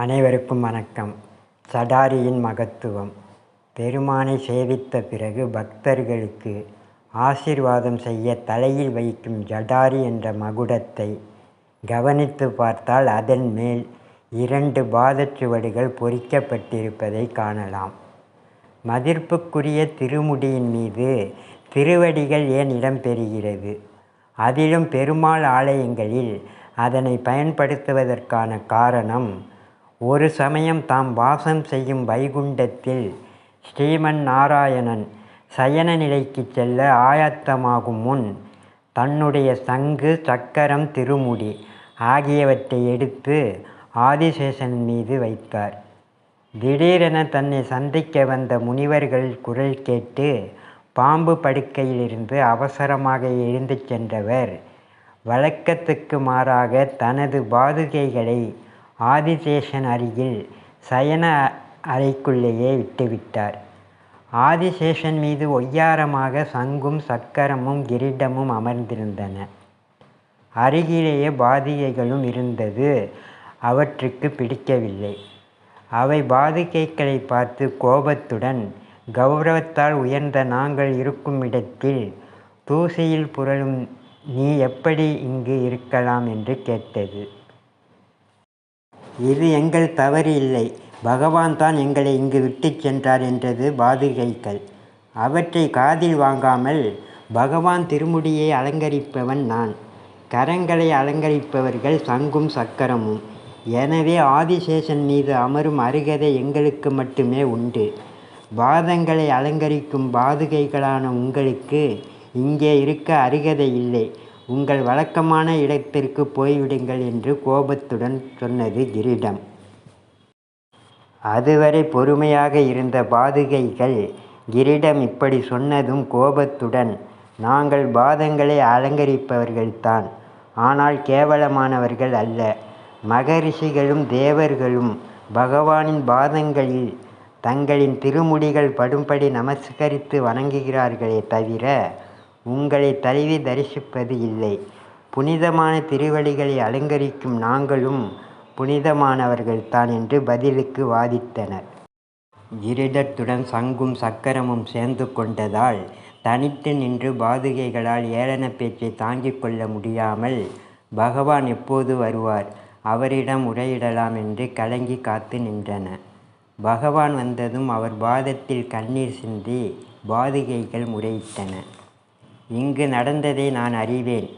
அனைவருக்கும் வணக்கம். சடாரியின் மகத்துவம். பெருமானை சேவித்த பிறகு பக்தர்களுக்கு ஆசீர்வாதம் செய்ய தலையில் வைக்கும் ஜடாரி என்ற மகுடத்தை கவனித்து பார்த்தால் அதன் மேல் இரண்டு பாதச்சுவடுகள் பொறிக்கப்பட்டிருப்பதை காணலாம். மதிப்புக்குரிய திருமுடியின் மீது திருவடிகள் ஏன் இடம்பெறுகிறது அதிலும் பெருமாள் ஆலயங்களில் அதனை பயன்படுத்துவதற்கான காரணம் ஒரு சமயம் தாம் வாசம் செய்யும் வைகுண்டத்தில் ஸ்ரீமன் நாராயணன் சயன நிலைக்கு செல்ல ஆயத்தமாகும் முன் தன்னுடைய சங்கு சக்கரம் திருமுடி ஆகியவற்றை எடுத்து ஆதிசேஷன் மீது வைத்தார் திடீரென தன்னை சந்திக்க வந்த முனிவர்கள் குரல் கேட்டு பாம்பு படுக்கையிலிருந்து அவசரமாக எழுந்து சென்றவர் வழக்கத்துக்கு மாறாக தனது பாதுகைகளை ஆதிசேஷன் அருகில் சயன அறைக்குள்ளேயே விட்டுவிட்டார். ஆதிசேஷன் மீது ஒய்யாரமாக சங்கும் சக்கரமும் கிரீடமும் அமர்ந்திருந்தன. அருகிலேயே பாதிகைகளும் இருந்தது அவற்றுக்கு பிடிக்கவில்லை. அவை பாதிகைகளை பார்த்து கோபத்துடன் கௌரவத்தால் உயர்ந்த நாங்கள் இருக்கும் இடத்தில் தூசியில் புரளும் நீ எப்படி இங்கு இருக்கலாம்? என்று கேட்டது. இது எங்கள் தவறு இல்லை. பகவான் தான் எங்களை இங்கு விட்டுச் சென்றார் என்றது பாதுகைகள் அவற்றை காதில் வாங்காமல் பகவான் திருமுடியை அலங்கரிப்பவன் நான். கரங்களை அலங்கரிப்பவர்கள் சங்கும் சக்கரமும். எனவே ஆதிசேஷன் மீது அமரும் அருகதை எங்களுக்கு மட்டுமே உண்டு. பாதங்களை அலங்கரிக்கும் பாதுகைகளான உங்களுக்கு இங்கே இருக்க அருகதை இல்லை. உங்கள் வழக்கமான இடத்திற்கு போய்விடுங்கள் என்று கோபத்துடன் சொன்னது கிரீடம். அதுவரை பொறுமையாக இருந்த பாதுகைகள் கிரீடம் இப்படி சொன்னதும் கோபத்துடன் நாங்கள் பாதங்களை அலங்கரிப்பவர்கள்தான் ஆனால் கேவலமானவர்கள் அல்ல. மகரிஷிகளும் தேவர்களும் பகவானின் பாதங்களில் தங்களின் திருமுடிகள் படும்படி நமஸ்கரித்து வணங்குகிறார்களே தவிர உங்களை தழுவி தரிசிப்பது இல்லை. புனிதமான திருவடிகளை அலங்கரிக்கும் நாங்களும் புனிதமானவர்கள்தான் என்று பதிலுக்கு வாதித்தனர் இருடத்துடன் சங்கும் சக்கரமும் சேர்ந்து கொண்டதால் தனித்து நின்று பாதுகைகளால் ஏளன பேச்சை தாங்கிக் கொள்ள முடியாமல் பகவான் எப்போது வருவார்? அவரிடம் உரையிடலாம் என்று கலங்கி காத்து நின்றன. பகவான் வந்ததும் அவர் பாதத்தில் கண்ணீர் சிந்தி பாதுகைகள் முறையிட்டன. இங்கு நடந்ததை நான் அறிவேன்.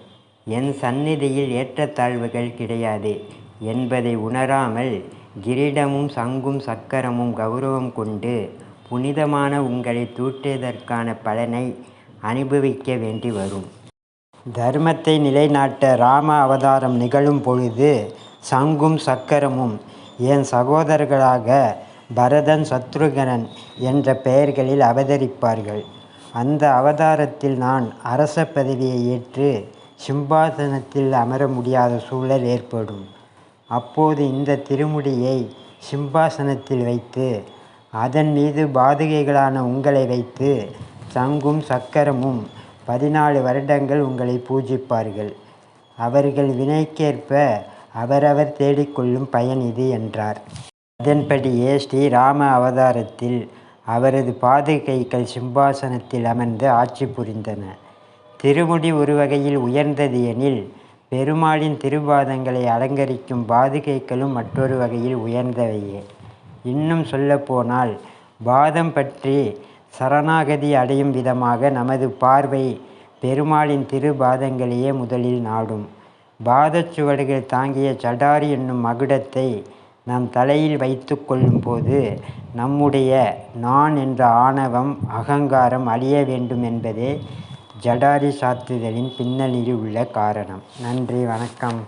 என் சந்நிதியில் ஏற்றத்தாழ்வுகள் கிடையாது என்பதை உணராமல் கிரீடமும் சங்கும் சக்கரமும் கௌரவம் கொண்டு புனிதமான உங்களை தூற்றியதற்கான பலனை அனுபவிக்க வேண்டி வரும். தர்மத்தை நிலைநாட்ட ராம அவதாரம் நிகழும் பொழுது சங்கும் சக்கரமும் என் சகோதரர்களாக பரதன் சத்ருகனன் என்ற பெயர்களில் அவதரிப்பார்கள். அந்த அவதாரத்தில் நான் அரச பதவியை ஏற்று சிம்பாசனத்தில் அமர முடியாத சூழல் ஏற்படும். அப்போது இந்த திருமுடியை சிம்பாசனத்தில் வைத்து அதன் மீது பாதுகைகளான உங்களை வைத்து சங்கும் சக்கரமும் பதினாலு வருடங்கள் உங்களை பூஜிப்பார்கள். அவர்கள் வினைக்கேற்ப அவரவர் தேடிக்கொள்ளும் பயன் இது என்றார். அதன்படியே ஸ்ரீராம அவதாரத்தில் அவரது பாதுகைகள் சிம்பாசனத்தில் அமர்ந்து ஆட்சி புரிந்தன. திருமுடி ஒரு வகையில் உயர்ந்தது எனில் பெருமாளின் திருபாதங்களை அலங்கரிக்கும் பாதுகைகளும் மற்றொரு வகையில் உயர்ந்தவையே. இன்னும் சொல்லப்போனால் பாதம் பற்றி சரணாகதி அடையும் விதமாக நமது பார்வை பெருமாளின் திருபாதங்களையே முதலில் நாடும். பாதச்சுவடுகள் தாங்கிய சடாரி என்னும் மகுடத்தை நம் தலையில் வைத்து கொள்ளும்போது நம்முடைய நான் என்ற ஆணவம் அகங்காரம் அழிய வேண்டும் என்பதே ஜடாரி சாத்துதலின் பின்னணியில் உள்ள காரணம். நன்றி வணக்கம்.